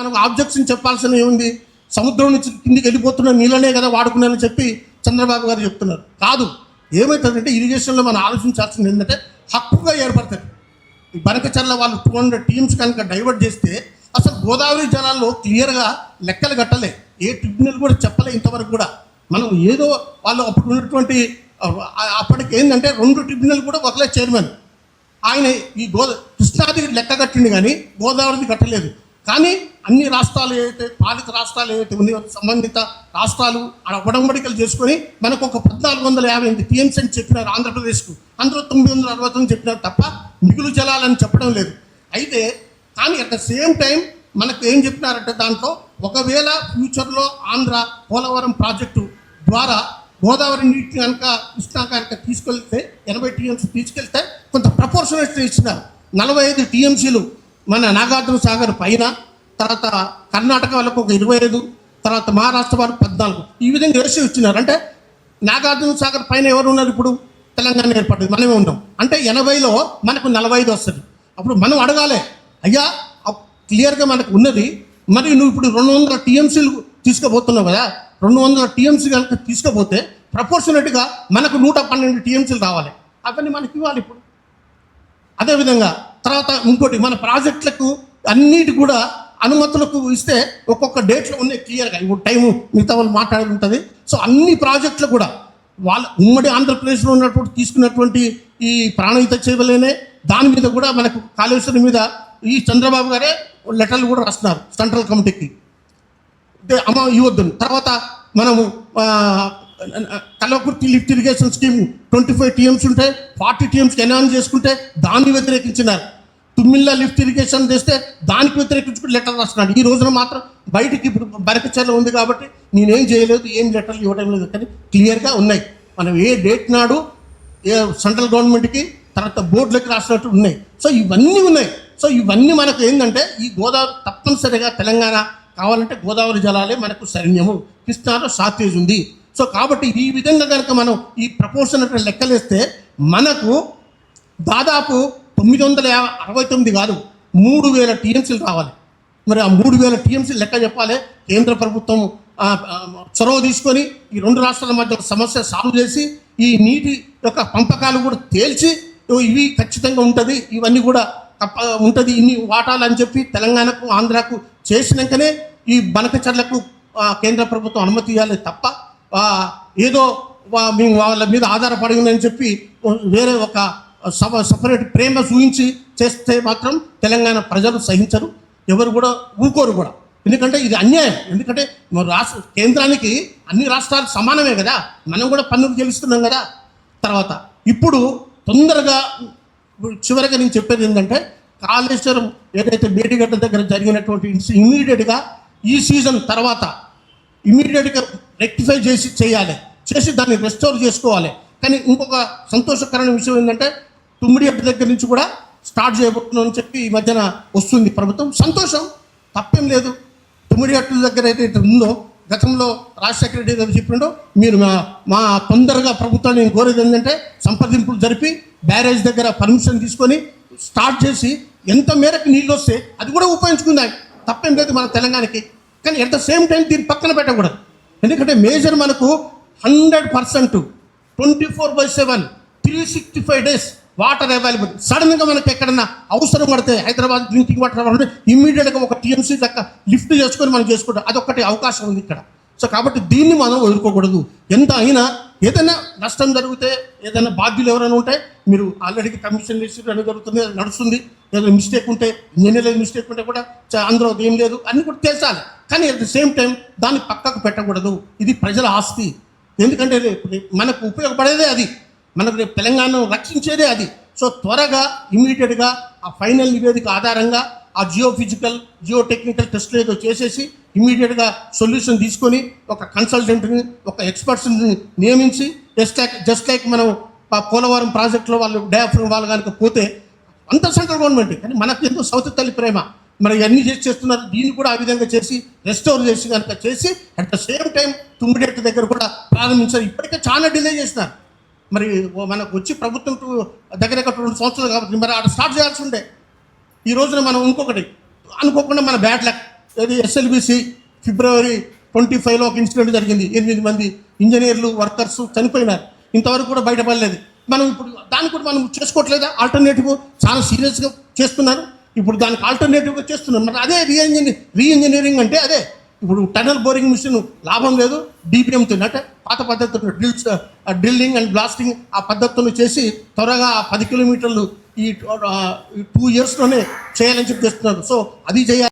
మనకు ఆబ్జెక్షన్ చెప్పాల్సిన ఏముంది? సముద్రం నుంచి కిందికి వెళ్ళిపోతున్న నీళ్ళనే కదా వాడుకున్నానని చెప్పి చంద్రబాబు గారు చెప్తున్నారు. కాదు. ఏమవుతుందంటే ఇరిగేషన్లో మనం ఆలోచించాల్సింది ఏంటంటే హక్కుగా ఏర్పడుతుంది బనకచర్ల వాళ్ళు టూ హండ్రెడ్ టీమ్స్ కనుక డైవర్ట్ చేస్తే అసలు గోదావరి జలాల్లో క్లియర్గా లెక్కలు కట్టలే. ఏ ట్రిబ్యునల్ కూడా చెప్పలే ఇంతవరకు కూడా. మనం ఏదో వాళ్ళు అప్పుడు ఉన్నటువంటి అప్పటికి ఏంటంటే రెండు ట్రిబ్యునల్ కూడా ఒకలే చైర్మన్. ఆయన ఈ గోదా కృష్ణాది లెక్క కట్టిండు కానీ గోదావరిది కట్టలేదు. కానీ అన్ని రాష్ట్రాలు ఏవైతే పాలిత రాష్ట్రాలు ఏవైతే ఉన్నాయో సంబంధిత రాష్ట్రాలు ఆడ ఉడంబడికలు చేసుకొని మనకు ఒక పద్నాలుగు వందల యాభై ఎనిమిది టీఎంసీ అని చెప్పినారు ఆంధ్రప్రదేశ్కు. అందులో తొమ్మిది వందల అరవై తొమ్మిది చెప్పినారు తప్ప మిగులు జలాలని చెప్పడం లేదు. అయితే కానీ అట్ ద సేమ్ టైం మనకు ఏం చెప్పినారంటే దాంట్లో ఒకవేళ ఫ్యూచర్లో ఆంధ్ర పోలవరం ప్రాజెక్టు ద్వారా గోదావరి నీటిని కనుక కృష్ణా కనుక తీసుకెళ్తే ఎనభై టీఎంసీ తీసుకెళ్తే కొంత ప్రపోర్షనేట్ ఇచ్చినారు. నలభై ఐదు టీఎంసీలు మన నాగార్జున సాగర్ పైన తర్వాత కర్ణాటక వాళ్ళకు ఒక ఇరవై ఐదు తర్వాత మహారాష్ట్ర వారు పద్నాలుగు. ఈ విధంగా రేషియో ఇచ్చినారు. అంటే నాగార్జున సాగర్ పైన ఎవరు ఉన్నారు ఇప్పుడు? తెలంగాణ ఏర్పడింది మనమే ఉన్నాం. అంటే ఎనభైలో మనకు నలభై ఐదు వస్తుంది. అప్పుడు మనం అడగాలి. అయ్యా క్లియర్గా మనకు ఉన్నది. మరి నువ్వు ఇప్పుడు రెండు వందల టీఎంసీలు తీసుకుపోతున్నావు కదా? రెండు వందల టీఎంసీ కనుక తీసుకుపోతే ప్రపోర్షనేట్గా మనకు నూట పన్నెండు టీఎంసీలు రావాలి. అవన్నీ మనకి ఇవ్వాలి ఇప్పుడు. అదేవిధంగా తర్వాత ఇంకోటి మన ప్రాజెక్టులకు అన్నిటి కూడా అనుమతులకు ఇస్తే ఒక్కొక్క డేట్లో ఉన్నాయి క్లియర్గా. ఇప్పుడు టైం మిగతా వాళ్ళు మాట్లాడి ఉంటుంది. సో అన్ని ప్రాజెక్టులు కూడా వాళ్ళ ఉమ్మడి ఆంధ్రప్రదేశ్లో ఉన్నటువంటి తీసుకున్నటువంటి ఈ ప్రాణహిత చేయలేనే దాని మీద కూడా మనకు కాళేశ్వరం మీద ఈ చంద్రబాబు గారే లెటర్లు కూడా రాస్తున్నారు సెంట్రల్ కమిటీకి. అమ్మ ఇవ్వద్దు. తర్వాత మనము Kalwakurthy lift irrigation scheme twenty five TMCs ఉంటే ఫార్టీ టీఎంస్కి ఎనాన్ చేసుకుంటే దాన్ని వ్యతిరేకించినారు తుమ్మిళ్ళ లిఫ్ట్ ఇరిగేషన్ చేస్తే దానికి వ్యతిరేకించుకుని లెటర్ రాస్తున్నాడు. ఈ రోజున మాత్రం బయటికి ఇప్పుడు బరకచర్ల ఉంది కాబట్టి నేనేం చేయలేదు ఏం లెటర్లు ఇవ్వడం లేదు. కానీ క్లియర్గా ఉన్నాయి. మనం ఏ డేట్ నాడు ఏ సెంట్రల్ గవర్నమెంట్కి తర్వాత బోర్డులకు రాసినట్టు ఉన్నాయి. సో ఇవన్నీ ఉన్నాయి. సో ఇవన్నీ మనకు ఏంటంటే ఈ గోదావరి తప్పనిసరిగా తెలంగాణ కావాలంటే గోదావరి జలాలే మనకు సైన్యము. కృష్ణాలో షార్టేజ్ ఉంది. సో కాబట్టి ఈ విధంగా కనుక మనం ఈ ప్రపోర్షన్ లెక్కలేస్తే మనకు దాదాపు తొమ్మిది వందల అరవై తొమ్మిది కాదు మూడు వేల టీఎంసీలు రావాలి మరి ఆ మూడు వేల టీఎంసీ లెక్క చెప్పాలి. కేంద్ర ప్రభుత్వం చొరవ తీసుకొని ఈ రెండు రాష్ట్రాల మధ్య ఒక సమస్య సాల్వ్ చేసి ఈ నీటి యొక్క పంపకాలు కూడా తేల్చి ఇవి ఖచ్చితంగా ఉంటుంది ఇవన్నీ కూడా తప్ప ఉంటుంది ఇన్ని వాటాలు అని చెప్పి తెలంగాణకు ఆంధ్రాకు చేసినాకనే ఈ బనకచర్లకు కేంద్ర ప్రభుత్వం అనుమతి ఇవ్వాలి తప్ప ఏదో మేము వాళ్ళ మీద ఆధారపడి ఉందని చెప్పి వేరే ఒక సప సపరేట్ ప్రేమ చూపించి చేస్తే మాత్రం తెలంగాణ ప్రజలు సహించరు. ఎవరు కూడా ఊరుకోరు కూడా. ఎందుకంటే ఇది అన్యాయం. ఎందుకంటే రాష్ట్ర కేంద్రానికి అన్ని రాష్ట్రాలు సమానమే కదా. మనం కూడా పన్నులు చెల్లిస్తున్నాం కదా. తర్వాత ఇప్పుడు తొందరగా చివరిగా నేను చెప్పేది ఏంటంటే కాళేశ్వరం ఏదైతే మేడిగడ్డ దగ్గర జరిగినటువంటి ఇమీడియట్గా ఈ సీజన్ తర్వాత ఇమీడియట్గా రెక్టిఫై చేసి చేయాలి. చేసి దాన్ని రెస్టోర్ చేసుకోవాలి. కానీ ఇంకొక సంతోషకరమైన విషయం ఏంటంటే తుమ్మిడి అడ్డ దగ్గర నుంచి కూడా స్టార్ట్ చేయబోతున్నాం అని చెప్పి ఈ మధ్యన వస్తుంది ప్రభుత్వం. సంతోషం తప్పేం లేదు. తుమ్మిడి అట్ల దగ్గర ఏదైతే ఉందో గతంలో రాజశేఖర రెడ్డి గారు చెప్పిండో మీరు మా మా తొందరగా ప్రభుత్వాన్ని నేను కోరేది ఏంటంటే సంప్రదింపులు జరిపి బ్యారేజ్ దగ్గర పర్మిషన్ తీసుకొని స్టార్ట్ చేసి ఎంత మేరకు నీళ్ళు వస్తే అది కూడా ఉపయోగించుకుందాం. తప్పేం లేదు మన తెలంగాణకి. కానీ ఎట్ ద సేమ్ టైం దీన్ని పక్కన పెట్టకూడదు. ఎందుకంటే మేజర్ మనకు hundred percent twenty four by seven three sixty five days water available సడన్గా మనకి ఎక్కడన్నా అవసరం పడితే హైదరాబాద్ డ్రింకింగ్ వాటర్ అంటే ఇమ్మీడియట్గా ఒక టీఎంసీ లెక్క లిఫ్ట్ చేసుకొని మనం చేసుకుంటాం అదొకటి అవకాశం ఉంది ఇక్కడ. సో కాబట్టి దీన్ని మనం వదులుకోకూడదు. ఎంత అయినా ఏదైనా నష్టం జరిగితే ఏదైనా బాధ్యులు ఎవరైనా ఉంటే మీరు ఆల్రెడీ కమిషన్ రిసీవ్ అనేది జరుగుతుంది అది నడుస్తుంది. ఏదైనా మిస్టేక్ ఉంటే ఇంజనీర్ మిస్టేక్ ఉంటే కూడా చ- అందులో ఏం లేదు అని కూడా తెలిసాలి కానీ అట్ ద సేమ్ టైం దాన్ని పక్కకు పెట్టకూడదు. ఇది ప్రజల ఆస్తి. ఎందుకంటే రేపు మనకు ఉపయోగపడేదే అది. మనకు రేపు తెలంగాణను రక్షించేదే అది. సో త్వరగా ఇమీడియట్గా ఆ ఫైనల్ నివేదిక ఆధారంగా ఆ జియో ఫిజికల్ జియో టెక్నికల్ టెస్ట్లు ఏదో చేసేసి ఇమీడియట్గా సొల్యూషన్ తీసుకొని ఒక కన్సల్టెంట్ని ఒక ఎక్స్పర్ట్స్ని నియమించి జస్ట్ లైక్ జస్ట్ లైక్ మనం ఆ పోలవరం ప్రాజెక్టులో వాళ్ళు డయాఫ్రమ్ వాళ్ళు కనుక పోతే అంత సెంట్రల్ గవర్నమెంట్. కానీ మనకు ఎంతో సౌత్ తల్లి ప్రేమ? మరి అన్ని చేసి చేస్తున్నారు. దీన్ని కూడా ఆ విధంగా చేసి రెస్టోర్ చేసి కనుక చేసి అట్ ద సేమ్ టైం తుమ్మిడేట్ దగ్గర కూడా ప్రారంభించారు. ఇప్పటికే చాలా డిలే చేసినారు. మరి మనకు వచ్చి ప్రభుత్వం దగ్గర దగ్గర రెండు సంవత్సరాలు కాబట్టి మరి అక్కడ స్టార్ట్ చేయాల్సి ఉండే. ఈ రోజున మనం ఇంకొకటి అనుకోకుండా మన బ్యాడ్ లక్ అది ఎస్ఎల్బిసి ఫిబ్రవరి ట్వంటీ ఫైవ్లో ఒక ఇన్సిడెంట్ జరిగింది. ఎనిమిది మంది ఇంజనీర్లు వర్కర్స్ చనిపోయినారు. ఇంతవరకు కూడా బయటపడలేదు. మనం ఇప్పుడు దాన్ని కూడా మనం చేసుకోవట్లేదా? ఆల్టర్నేటివ్ చాలా సీరియస్గా చేస్తున్నారు. ఇప్పుడు దానికి ఆల్టర్నేటివ్గా చేస్తున్నారు. మరి అదే రీ ఇంజనీరింగ్ అంటే అదే. ఇప్పుడు టనల్ బోరింగ్ మిషన్ లాభం లేదు డిపిఎంతో అంటే పాత పద్ధతిలో డ్రిల్స్ డ్రిల్లింగ్ అండ్ బ్లాస్టింగ్ ఆ పద్ధతులు చేసి త్వరగా పది కిలోమీటర్లు ఈ టూ ఇయర్స్లోనే చేయాలని చెప్పి చేస్తున్నారు. సో అది చేయాలి.